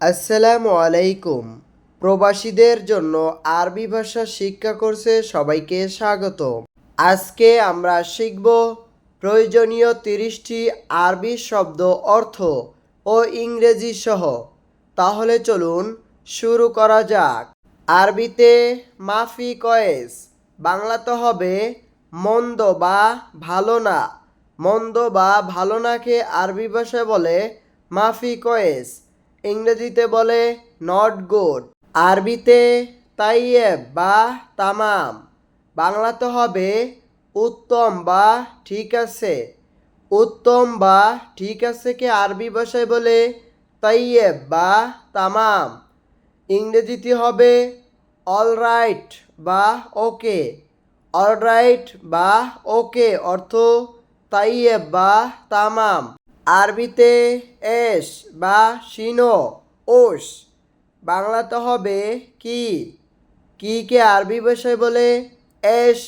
আসসালামু আলাইকুম। প্রবাসীদের জন্য আরবি ভাষা শিক্ষা কোর্সে সবাইকে স্বাগত। আজকে আমরা শিখব প্রয়োজনীয় তিরিশটি আরবি শব্দ অর্থ ও ইংরেজি সহ। তাহলে চলুন শুরু করা যাক। আরবিতে মাফি কয়েস, বাংলাতে হবে মন্দ বা ভালো না। মন্দ বা ভালো নাকে আরবি ভাষায় বলে মাফি কয়েস। ইংরেজিতে বলে নট গুড আরবিতে তাইয়েব বা তামাম। বাংলাতে হবে উত্তম বা ঠিক আছে। উত্তম বা ঠিক আছে কে আরবি ভাষায় বলে তাইয়েব বা তামাম। ইংরেজিতে হবে অলরাইট বা ওকে অলরাইট বা ওকে অর্থ তাইয়েব বা তামাম। আরবিতে এস বা শিনো, ওস। বাংলাতে হবে কি? কি কে আরবি ভাষায় বলে? এস।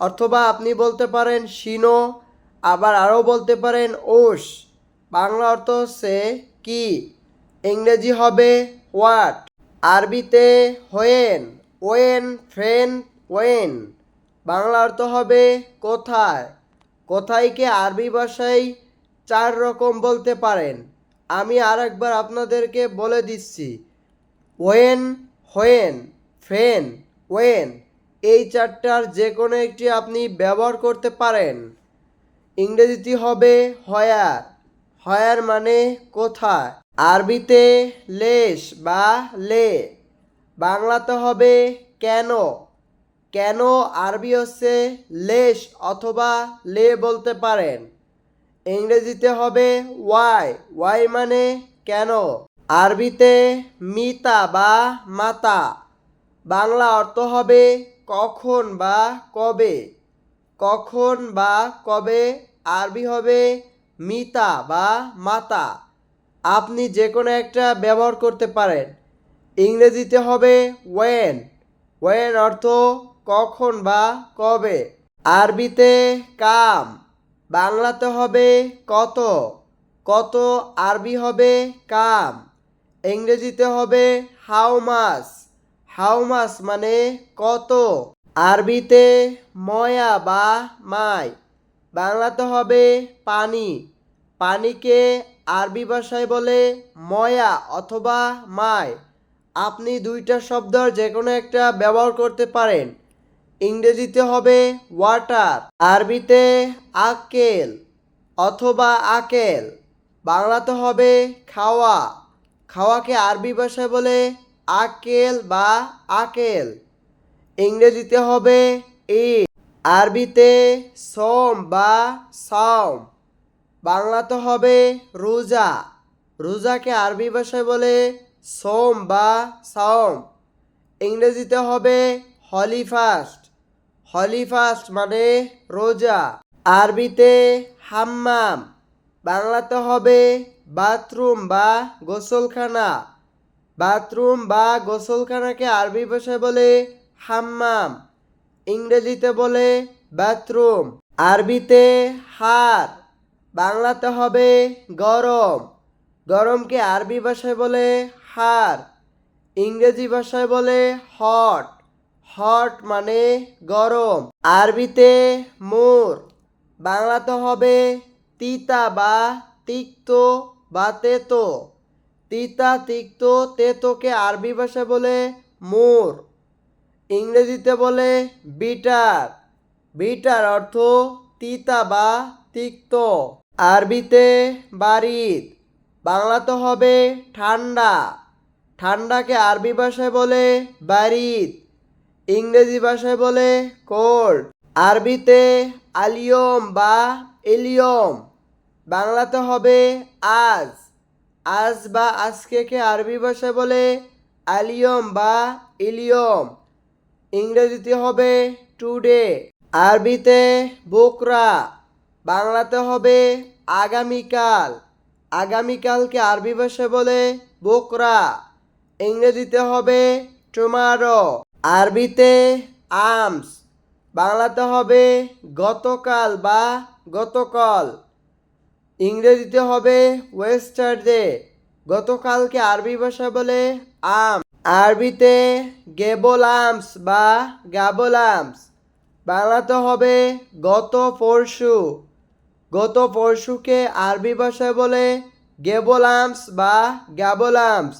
অথবা আপনি বলতে পারেন শিনো, আবার আরও বলতে পারেন ওস। বাংলা অর্থ হচ্ছে কি? ইংরেজি হবে হোয়াট? আরবিতে হোয়েন ওয়েন ফ্রেন ওয়েন বাংলা অর্থ হবে কোথায়? কোথায় কে আরবি ভাষায় চার রকম বলতে পারেন। আমি আর একবার আপনাদেরকে বলে দিচ্ছি। ওয়েন, হোয়েন, ফেন, ওয়েন এই চারটার যে কোনো একটি আপনি ব্যবহার করতে পারেন। ইংরেজিতে হবে হয়ার। হয়ার মানে কোথায়? আরবিতে লেশ বা লে। বাংলাতে হবে কেন? কেন আরবি হচ্ছে লেশ অথবা লে বলতে পারেন। ইংরেজিতে হবে ওয়াই। ওয়াই মানে কেন? আরবিতে মিতা বা মাতা। বাংলা অর্থ হবে কখন বা কবে। কখন বা কবে আরবি হবে মিতা বা মাতা। আপনি যে কোনো একটা ব্যবহার করতে পারেন। ইংরেজিতে হবে ওয়েন ওয়েন অর্থ কখন বা কবে। আরবিতে কাম। বাংলাতে হবে কত? কত আরবি হবে কাম? ইংরেজিতে হবে হাউ মাস? হাউ মাস মানে কত? আরবিতে ময়া বা মাই। বাংলাতে হবে পানি। পানিকে আরবি ভাষায় বলে ময়া অথবা মাই। আপনি দুইটা শব্দর যে কোনো একটা ব্যবহার করতে পারেন। ইংরেজিতে হবে ওয়াটার, আরবিতে আকেল অথবা আকেল। বাংলাতে হবে খাওয়া। খাওয়াকে আরবি ভাষায় বলে আকেল বা আকেল। ইংরেজিতে হবে ইট, আরবিতে সোম বা সম বাংলাতে হবে রোজা। রোজাকে আরবি ভাষায় বলে সোম বা সম ইংরেজিতে হবে হলিফাস্ট হলিফাস্ট মানে রোজা। আরবিতে হাম্মাম। বাংলাতে হবে বাথরুম বা গোসলখানা। বাথরুম বা গোসলখানাকে আরবি ভাষায় বলে হাম্মাম। ইংরেজিতে বলে বাথরুম। আরবিতে হার। বাংলাতে হবে গরম। গরমকে আরবি ভাষায় বলে হার। ইংরেজি ভাষায় বলে হট। হট মানে গরম। আরবিতে মোর। বাংলাতে হবে তিতা বা তিক্ত বা তেতো। তিতা, তিক্ত, তেতোকে আরবি ভাষায় বলে মোর। ইংরেজিতে বলে বিটার। বিটার অর্থ তিতা বা তিক্ত। আরবিতে বারিদ। বাংলাতে হবে ঠান্ডা। ঠান্ডাকে আরবি ভাষায় বলে বারিদ। ইংরেজি ভাষায় বলে কোল্ড আরবিতে আলিয়ম বা এলিয়ম। বাংলাতে হবে আজ। আজ বা আজকেকে আরবি ভাষায় বলে আলিয়ম বা ইলিয়ম ইংরেজিতে হবে টুডে। আরবিতে বোকরা। বাংলাতে হবে আগামীকাল। আগামীকালকে আরবি ভাষায় বলে বোকরা। ইংরেজিতে হবে টুমারো। আরবিতে আমস বাংলাতে হবে গতকাল বা গতকাল। ইংরেজিতে হবে ওয়েস্টারডে গতকালকে আরবি ভাষা বলে আম আরবিতে গেবোলামস বা গাবোলামস বাংলাতে হবে গত পরশু। গত পরশুকে আরবি ভাষায় বলে গেবোলামস বা গ্যাবোলামস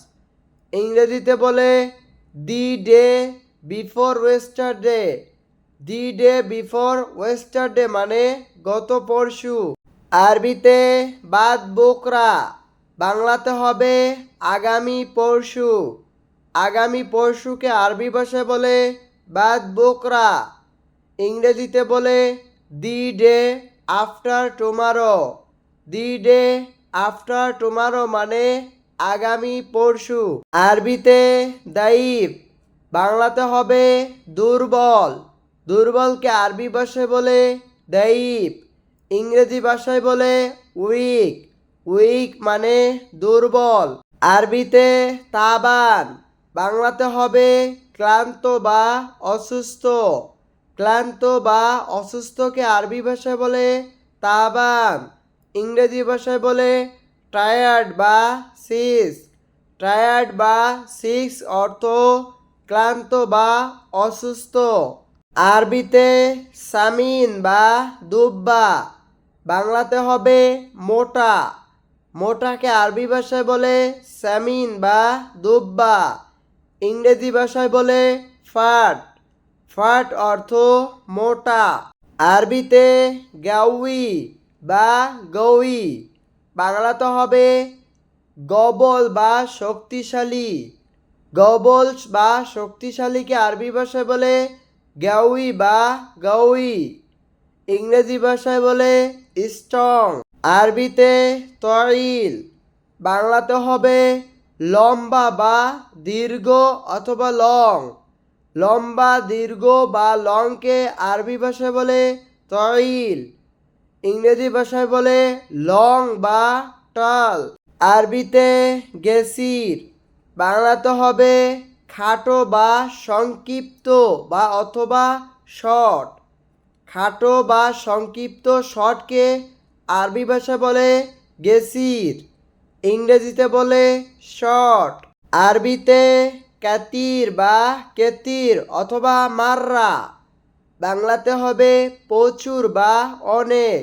ইংরেজিতে বলে the day before yesterday the day before yesterday মানে গত পরশু। আরবিতে বাদ বোকরা। বাংলাতে হবে আগামী পরশু। আগামী পরশুকে আরবি ভাষায় বলে বাদ বোকরা। ইংরেজিতে বলে the day after tomorrow the day after tomorrow মানে আগামী পরশু। আরবিতে দাইফ বাংলাতে হবে দুর্বল। দুর্বলকে আরবি ভাষায় বলে দাইফ ইংরেজি ভাষায় বলে উইক উইক মানে দুর্বল। আরবিতে তাবান, বাংলাতে হবে ক্লান্ত বা অসুস্থ। ক্লান্ত বা অসুস্থকে আরবি ভাষায় বলে তাবান, ইংরেজি ভাষায় বলে টায়ার্ড বা সিক্স টায়ার্ড বা সিক্স অর্থ ক্লান্ত বা অসুস্থ। আরবিতে সামিন বা দুব্বা, বাংলাতে হবে মোটা। মোটাকে আরবি ভাষায় বলে সামিন বা দুব্বা, ইংরেজি ভাষায় বলে ফাট। ফাট অর্থ মোটা। আরবিতে গাউই বা গৌই বাংলাতে হবে গবল বা শক্তিশালী। গবল বা শক্তিশালীকে আরবি ভাষায় বলে গাউই বা গাউই। ইংরেজি ভাষায় বলে স্ট্রং। আরবিতে তরিল বাংলাতে হবে লম্বা বা দীর্ঘ অথবা লং। লম্বা, দীর্ঘ বা লংকে আরবি ভাষায় বলে তরিল ইংরেজি ভাষায় বলে লং বা টাল। আরবিতে গেসির। বাংলাতে হবে খাটো বা সংক্ষিপ্ত বা অথবা শর্ট। খাটো বা সংক্ষিপ্ত শর্টকে আরবি ভাষা বলে গেসির, ইংরেজিতে বলে শর্ট। আরবিতে ক্যাতির বা কেতির অথবা মাররা। বাংলাতে হবে প্রচুর বা অনেক।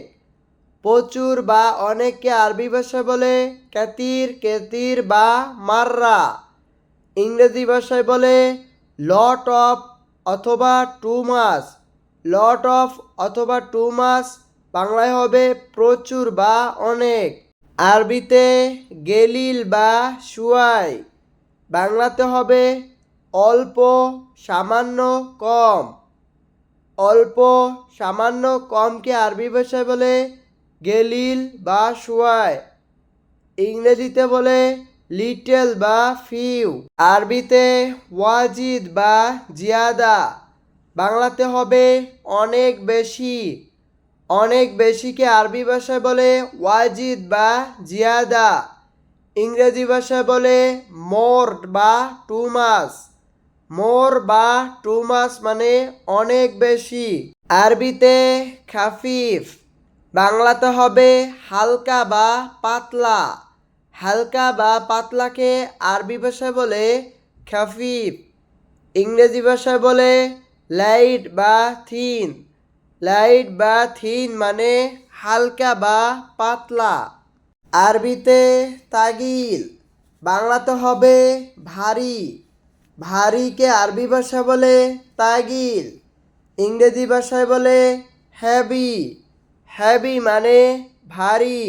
প্রচুর বা অনেককে আরবি ভাষা বলে ক্যাতির কেতির বা মাররা। ইংরেজি ভাষায় বলে লট অফ অথবা টু মাস লট অফ অথবা টু মাস বাংলায় হবে প্রচুর বা অনেক। আরবিতে গেলিল বা সুয়াই বাংলাতে হবে অল্প সামান্য কম। অল্প সামান্য কমকে আরবি ভাষায় বলে গেলিল বা সুয়াই ইংরেজিতে বলে লিটেল বা ফিউ, আরবিতে ওয়াজিদ বা জিয়াদা, বাংলাতে হবে অনেক বেশি। অনেক বেশিকে আরবি ভাষায় বলে ওয়াজিদ বা জিয়াদা, ইংরেজি ভাষায় বলে মোর বা টু মাস। মোর বা টু মাস মানে অনেক বেশি। আরবিতে খাফিফ, বাংলাতে হবে হালকা বা পাতলা। হালকা বা পাতলাকে আরবি ভাষায় বলে খাফিফ, ইংরেজি ভাষায় বলে লাইট বা থিন। লাইট বা থিন মানে হালকা বা পাতলা। আরবিতে তাগিল, বাংলাতে হবে ভারী। ভারীকে আরবি ভাষা বলে তাগিল, ইংরেজি ভাষায় বলে হ্যাভি হ্যাভি মানে ভারী।